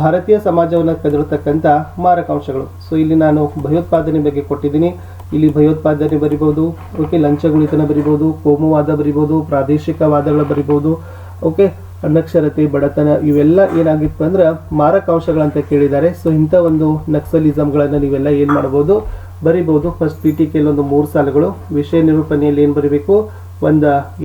ಭಾರತೀಯ ಸಮಾಜವನ್ನು ಕದರತಕ್ಕಂಥ ಮಾರಕಾಂಶಗಳು ಸೊ ಇಲ್ಲಿ ನಾನು ಭಯೋತ್ಪಾದನೆ ಬಗ್ಗೆ ಕೊಟ್ಟಿದ್ದೀನಿ. ಇಲ್ಲಿ ಭಯೋತ್ಪಾದನೆ ಬರಿಬೋದು ಓಕೆ ಲಂಚಗುಳಿತನ ಬರಿಬೋದು, ಕೋಮುವಾದ ಬರಿಬೋದು ಪ್ರಾದೇಶಿಕವಾದಗಳ ಬರಿಬೋದು ಓಕೆ ಅನಕ್ಷರತೆ, ಬಡತನ ಇವೆಲ್ಲ ಏನಾಗಿತ್ತು ಅಂದ್ರೆ ಮಾರಕಾಂಶಗಳಂತ ಕೇಳಿದ್ದಾರೆ. ಸೊ ಇಂಥ ಒಂದು ನಕ್ಸಲಿಸಮ್ಗಳನ್ನು ನೀವೆಲ್ಲ ಏನು ಮಾಡ್ಬೋದು? ಬರಿಬೋದು. ಫಸ್ಟ್ ಪಿ ಟಿ ಒಂದು ಮೂರು ಸಾಲುಗಳು. ವಿಷಯ ನಿರೂಪಣೆಯಲ್ಲಿ ಏನು ಬರಿಬೇಕು? ಒಂದು